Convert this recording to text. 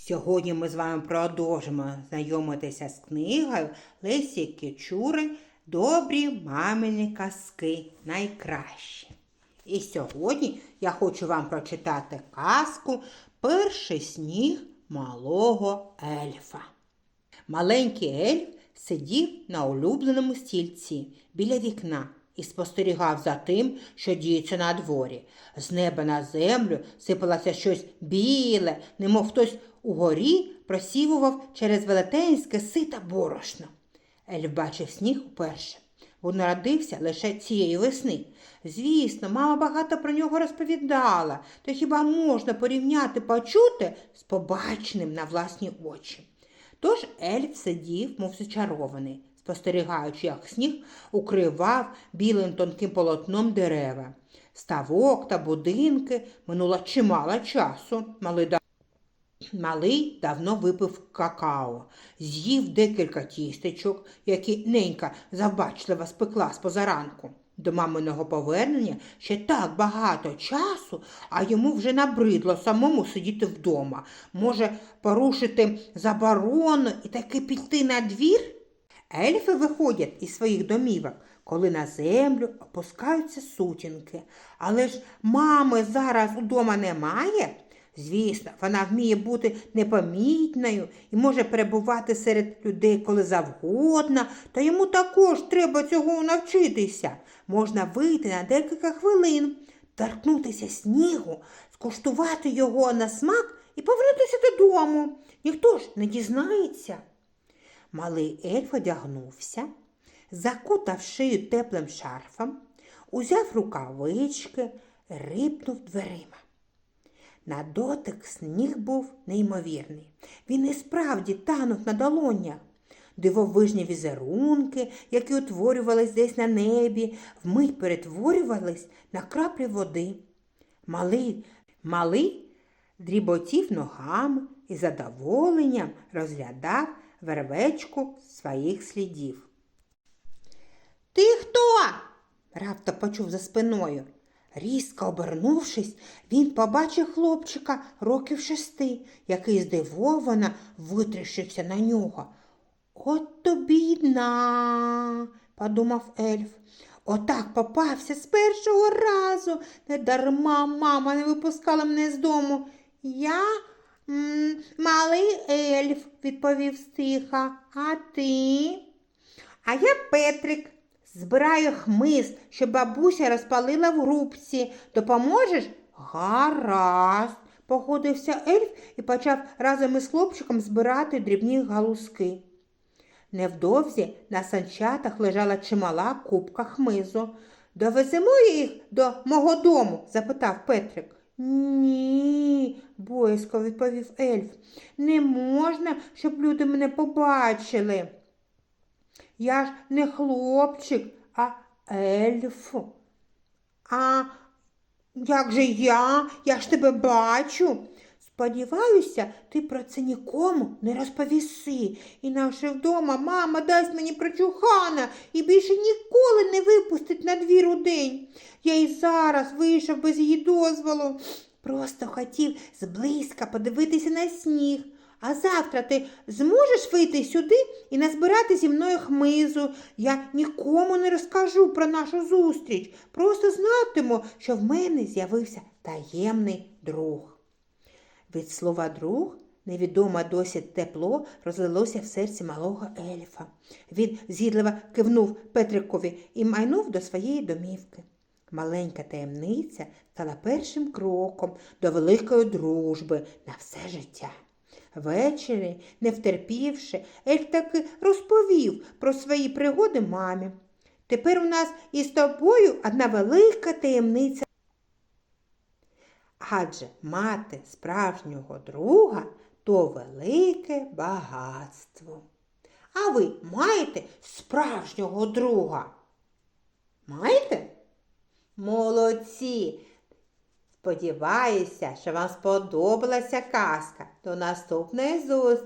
Сьогодні ми з вами продовжимо знайомитися з книгою Лесі Кичури Добрі мамині казки найкращі. І сьогодні я хочу вам прочитати казку Перший сніг малого ельфа. Маленький ельф сидів на улюбленому стільці біля вікна і спостерігав за тим, що діється на дворі. З неба на землю сипалося щось біле, немов хтось угорі просівував через велетенське сита борошно. Ельф бачив сніг уперше. Він народився лише цієї весни. Звісно, мама багато про нього розповідала, то хіба можна порівняти почуте з побаченим на власні очі. Тож ельф сидів, мов зачарований, спостерігаючи, як сніг укривав білим тонким полотном дерева. Ставок та будинки минуло чимало часу. Малий, да... Малий давно випив какао, з'їв декілька тістечок, які ненька завбачливо спекла з позаранку. До маминого повернення ще так багато часу, а йому вже набридло самому сидіти вдома. Може, порушити заборону і таки піти на двір? Ельфи виходять із своїх домівок, коли на землю опускаються сутінки. Але ж мами зараз удома немає. Звісно, вона вміє бути непомітною і може перебувати серед людей коли завгодно, та йому також треба цього навчитися. Можна вийти на декілька хвилин, торкнутися снігу, скуштувати його на смак і повернутися додому. Ніхто ж не дізнається. Малий ельф одягнувся, закутав шию теплим шарфом, узяв рукавички, рипнув дверима. На дотик сніг був неймовірний. Він і справді танув на долонях. Дивовижні візерунки, які утворювались десь на небі, вмить перетворювались на краплі води. Малий, малий дріботів ногами і задоволенням розглядав вервечку своїх слідів. Ти хто? раптом почув за спиною. Різко обернувшись, він побачив хлопчика років шести, який здивовано витріщився на нього. От то бідна, подумав ельф. Отак попався з першого разу. Недарма мама не випускала мене з дому. Я малий ельф, відповів стиха. А ти? А я Петрик. Збираю хмиз, що бабуся розпалила в грубці. Допоможеш? Гаразд, погодився ельф і почав разом із хлопчиком збирати дрібні галузки. Невдовзі на санчатах лежала чимала купка хмизу. Довеземо їх до мого дому? запитав Петрик. Ні, боязко відповів ельф. Не можна, щоб люди мене побачили. Я ж не хлопчик, а ельф. А як же я? Я ж тебе бачу. Сподіваюся, ти про це нікому не розповіси. Інакше вдома мама дасть мені прочухана і більше ніколи не випустить на двір у день. Я і зараз вийшов без її дозволу. Просто хотів зблизька подивитися на сніг. А завтра ти зможеш вийти сюди і назбирати зі мною хмизу. Я нікому не розкажу про нашу зустріч. Просто знатиму, що в мене з'явився таємний друг. Від слова друг невідоме досі тепло розлилося в серці малого ельфа. Він згідливо кивнув Петрикові і майнув до своєї домівки. Маленька таємниця стала першим кроком до великої дружби на все життя. Ввечері, не втерпівши, ельф таки розповів про свої пригоди мамі. Тепер у нас із тобою одна велика таємниця. Адже мати справжнього друга то велике багатство. А ви маєте справжнього друга? Молодці! Сподіваюся, що вам сподобалася казка. До наступної зустрічі!